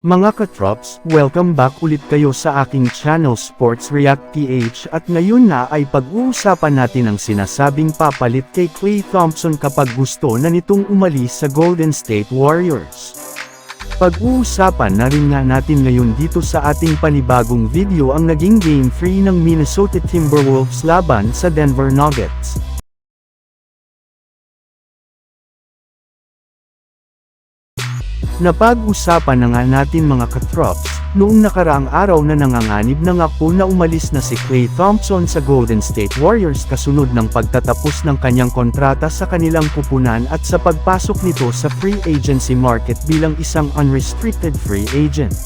Mga katrops, welcome back ulit kayo sa aking channel Sports React PH at ngayon na ay pag-uusapan natin ang sinasabing papalit kay Klay Thompson kapag gusto na nitong umalis sa Golden State Warriors. Pag-uusapan na rin nga natin ngayon dito sa ating panibagong video ang naging Game 3 ng Minnesota Timberwolves laban sa Denver Nuggets. Napag-usapan na nga natin mga katrops, noong nakaraang araw na nanganganib na nga po na umalis na si Klay Thompson sa Golden State Warriors kasunod ng pagtatapos ng kanyang kontrata sa kanilang pupunan at sa pagpasok nito sa free agency market bilang isang unrestricted free agent.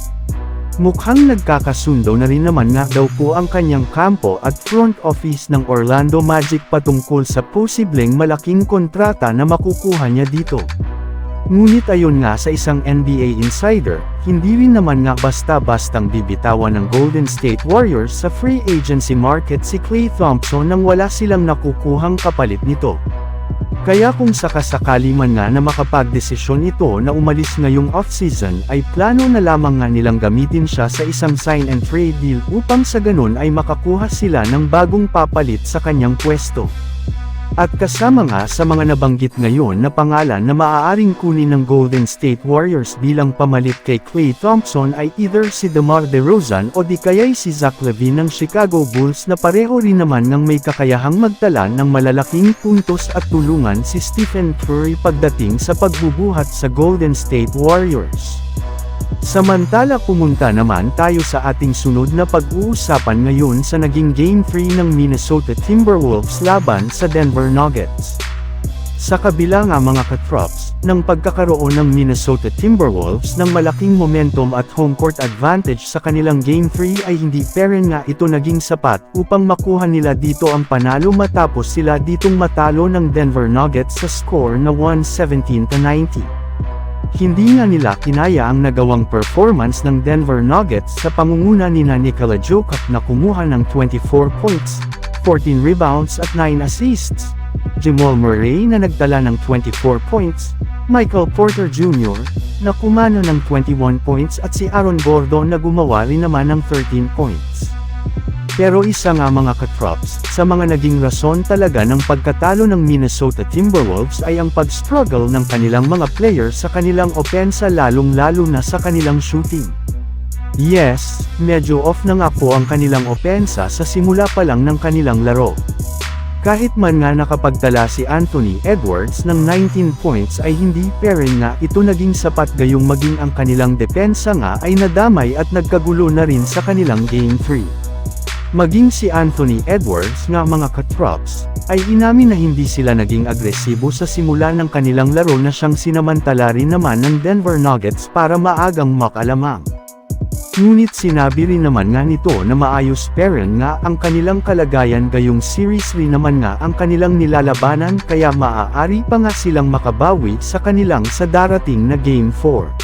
Mukhang nagkakasundo na rin naman nga daw po ang kanyang kampo at front office ng Orlando Magic patungkol sa posibleng malaking kontrata na makukuha niya dito. Ngunit ayon nga sa isang NBA insider, hindi rin naman nga basta-bastang bibitawan ng Golden State Warriors sa free agency market si Klay Thompson nang wala silang nakukuhang kapalit nito. Kaya kung sakasakali man nga na makapagdesisyon ito na umalis ngayong off-season ay plano na lamang nga nilang gamitin siya sa isang sign and trade deal upang sa ganun ay makakuha sila ng bagong papalit sa kanyang pwesto. At kasama nga sa mga nabanggit ngayon na pangalan na maaaring kunin ng Golden State Warriors bilang pamalit kay Klay Thompson ay either si DeMar DeRozan o di kaya'y si Zach Levine ng Chicago Bulls na pareho rin naman ng may kakayahang magtala ng malalaking puntos at tulungan si Stephen Curry pagdating sa pagbubuhat sa Golden State Warriors. Samantala pumunta naman tayo sa ating sunod na pag-uusapan ngayon sa naging Game 3 ng Minnesota Timberwolves laban sa Denver Nuggets. Sa kabila nga mga katrops, ng pagkakaroon ng Minnesota Timberwolves ng malaking momentum at home court advantage sa kanilang Game 3 ay hindi pa rin nga ito naging sapat upang makuha nila dito ang panalo matapos sila ditong matalo ng Denver Nuggets sa score na 117-90. Hindi nga nila kinaya ang nagawang performance ng Denver Nuggets sa pangunguna ni Nikola Jokic na kumuha ng 24 points, 14 rebounds at 9 assists. Jamal Murray na nagtala ng 24 points, Michael Porter Jr. na kumano ng 21 points at si Aaron Gordon na gumawa rin naman ng 13 points. Pero isa nga mga katrops, sa mga naging rason talaga ng pagkatalo ng Minnesota Timberwolves ay ang pag-struggle ng kanilang mga players sa kanilang opensa lalong-lalo na sa kanilang shooting. Yes, medyo off na nga po ang kanilang opensa sa simula pa lang ng kanilang laro. Kahit man nga nakapagtala si Anthony Edwards ng 19 points ay hindi pa rin nga ito naging sapat gayong maging ang kanilang depensa nga ay nadamay at nagkagulo na rin sa kanilang Game 3. Maging si Anthony Edwards nga mga katrops, ay inamin na hindi sila naging agresibo sa simula ng kanilang laro na siyang sinamantala rin naman ng Denver Nuggets para maagang makalamang. Ngunit sinabi rin naman nga nito na maayos pa rin nga ang kanilang kalagayan gayong series rin naman nga ang kanilang nilalabanan kaya maaari pa nga silang makabawi sa kanilang sa darating na Game 4.